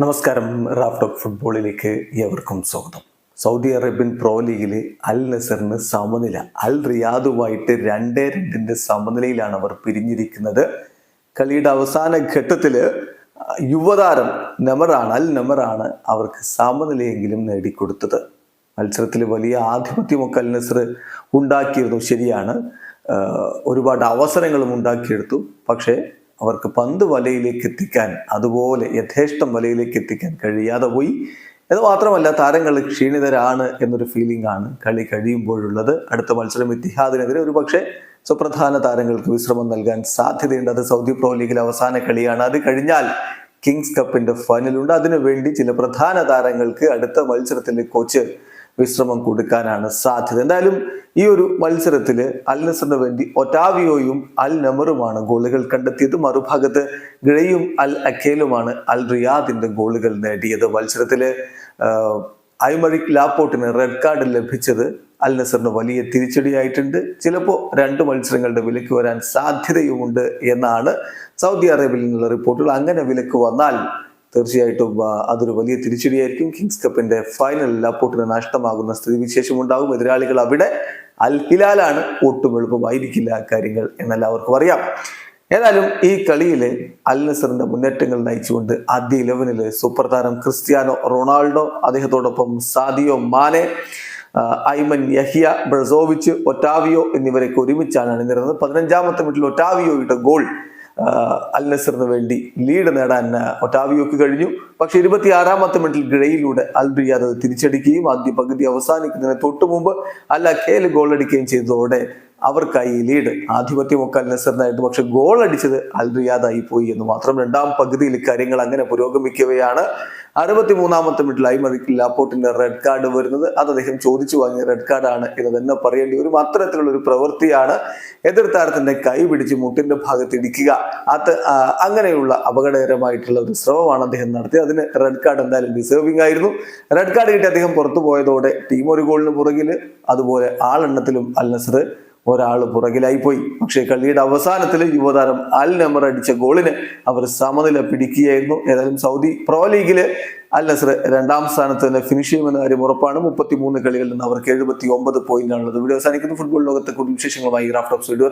നമസ്കാരം Raf talk ഫുട്ബോളിലേക്ക് ഏവർക്കും സ്വാഗതം. സൗദി അറേബ്യൻ പ്രോ ലീഗിൽ അൽ നസറിന് സമനില അൽ റിയാദുമായിട്ട് രണ്ടേ രണ്ടിന്റെ സമനിലയിലാണ് അവർ പിരിഞ്ഞിരിക്കുന്നത്. കളിയുടെ അവസാന ഘട്ടത്തിൽ യുവതാരം നമറാണ് അൽ നമറാണ് അവർക്ക് സമനിലയെങ്കിലും നേടിക്കൊടുത്തത്. മത്സരത്തിൽ വലിയ ആധിപത്യമൊക്കെ അൽ നസർ ഉണ്ടാക്കിയിരുന്നു ശരിയാണ്. ഒരുപാട് അവസരങ്ങളും ഉണ്ടാക്കിയെടുത്തു. പക്ഷേ അവർക്ക് പന്ത് വലയിലേക്ക് എത്തിക്കാൻ അതുപോലെ യഥേഷ്ടം വലയിലേക്ക് എത്തിക്കാൻ കഴിയാതെ പോയി. അത് മാത്രമല്ല താരങ്ങൾ ക്ഷീണിതരാണ് എന്നൊരു ഫീലിംഗ് ആണ് കളി കഴിയുമ്പോഴുള്ളത്. അടുത്ത മത്സരം ഇത്തിഹാദിനെതിരെ ഒരു പക്ഷേ സുപ്രധാന താരങ്ങൾക്ക് വിശ്രമം നൽകാൻ സാധ്യതയുണ്ട്. അത് സൗദി പ്രോ ലീഗിലെ അവസാന കളിയാണ്. അത് കഴിഞ്ഞാൽ കിങ്സ് കപ്പിന്റെ ഫൈനലുണ്ട് അതിനുവേണ്ടി ചില പ്രധാന താരങ്ങൾക്ക് അടുത്ത മത്സരത്തിന്റെ കോച്ച് വിശ്രമം കൊടുക്കാനാണ് സാധ്യത. എന്തായാലും ഈ ഒരു മത്സരത്തിൽ അൽ നസറിന് വേണ്ടി ഒറ്റാവിയോയും അൽ നമറുമാണ് ഗോളുകൾ കണ്ടെത്തിയത്. മറുഭാഗത്ത് ഗ്രയും അൽ അഖേലുമാണ് അൽ റിയാദിന്റെ ഗോളുകൾ നേടിയത്. മത്സരത്തിൽ ഐമറിക് ലാപ്പോട്ടിന് റെഡ് കാർഡ് ലഭിച്ചത് അൽ നസറിന് വലിയ തിരിച്ചടിയായിട്ടുണ്ട്. ചിലപ്പോൾ രണ്ട് മത്സരങ്ങളുടെ വിലക്ക് വരാൻ സാധ്യതയുമുണ്ട് എന്നാണ് സൗദി അറേബ്യയിൽ നിന്നുള്ള റിപ്പോർട്ടുകൾ. അങ്ങനെ വിലക്ക് വന്നാൽ തീർച്ചയായിട്ടും അതൊരു വലിയ തിരിച്ചടിയായിരിക്കും. കിങ്സ് കപ്പിന്റെ ഫൈനൽ ലാപ്പോട്ടിന് നഷ്ടമാകുന്ന സ്ഥിതിവിശേഷം ഉണ്ടാകും എതിരാളികൾ അവിടെ അൽ ഹിലാലാണ് ഒട്ടും എളുപ്പമായിരിക്കില്ല കാര്യങ്ങൾ എന്നെല്ലാവർക്കും അറിയാം. ഏതായാലും ഈ കളിയിൽ അൽ നസറിന്റെ മുന്നേറ്റങ്ങൾ നയിച്ചുകൊണ്ട് ആദ്യ ഇലവനിൽ സൂപ്പർ താരം ക്രിസ്ത്യാനോ റൊണാൾഡോ അദ്ദേഹത്തോടൊപ്പം Sadio Mane Ayman Yahya Brozovic Otavio എന്നിവരൊക്കെ ഒരുമിച്ചാണ് അണിനിരുന്നത്. പതിനഞ്ചാമത്തെ മിനിറ്റിൽ ഒറ്റാവിയോയുടെ ഗോൾ അൽ നസറിന് വേണ്ടി ലീഡ് നേടാൻ ഒട്ടാവിയോക്ക് കഴിഞ്ഞു. പക്ഷെ ഇരുപത്തിയാറാമത്തെ മിനിറ്റിൽ ഗ്രയിലൂടെ അൽ അത് തിരിച്ചടിക്കുകയും ആദ്യ പകുതി അവസാനിക്കുന്നതിന് തൊട്ടു മുമ്പ് അൽ ഗോൾ അടിക്കുകയും ചെയ്തതോടെ അവർക്കായി ലീഡ് ആധിപത്യമൊക്കെ അൽ നസറിനായിട്ട് പക്ഷെ ഗോൾ അടിച്ചത് അൽ റിയാദായി പോയി എന്ന് മാത്രം രണ്ടാം പകുതിയിൽ കാര്യങ്ങൾ അങ്ങനെ പുരോഗമിക്കുകയാണ് അറുപത്തി മൂന്നാമത്തെ മിനിറ്റിൽ ഐമറിക്ക് ലാപ്പോട്ടിന്റെ റെഡ് കാർഡ് വരുന്നത്. അത് അദ്ദേഹം ചോദിച്ചു വാങ്ങിയ റെഡ് കാർഡാണ് എന്ന് തന്നെ പറയേണ്ടി വരും. അത്തരത്തിലുള്ള ഒരു പ്രവൃത്തിയാണ് എതിർ താരത്തിന്റെ കൈ പിടിച്ച് മുട്ടിന്റെ ഭാഗത്ത് ഇടിക്കുക. അത് അങ്ങനെയുള്ള അപകടകരമായിട്ടുള്ള ഒരു ശ്രമമാണ് അദ്ദേഹം നടത്തിയത്. അതിന് റെഡ് കാർഡ് എന്തായാലും ഡിസേർവിംഗ് ആയിരുന്നു. റെഡ് കാർഡ് കിട്ടി അദ്ദേഹം പുറത്തു പോയതോടെ ടീം ഒരു ഗോളിന് പുറകിൽ അതുപോലെ ആളെണ്ണത്തിലും അൽ നസർ ഒരാൾ പുറകിലായി പോയി പക്ഷേ കളിയുടെ അവസാനത്തിൽ യുവതാരം അൽ നമർ അടിച്ച ഗോളിന് അവർ സമനില പിടിക്കുകയായിരുന്നു. ഏതായാലും സൗദി പ്രോ ലീഗിൽ അൽ നസർ രണ്ടാം സ്ഥാനത്ത് തന്നെ ഫിനിഷ് ചെയ്യുമെന്ന കാര്യം ഉറപ്പാണ്. മുപ്പത്തി മൂന്ന് കളികളിൽ നിന്ന് അവർക്ക് എഴുപത്തി ഒമ്പത് പോയിന്റാണുള്ളത് വീഡിയോ അവസാനിക്കുന്ന. ഫുട്ബോൾ ലോകത്തെ കൂടുതൽ വിശേഷങ്ങളുമായി റാഫ്റ്റോപ്സ് വീഡിയോ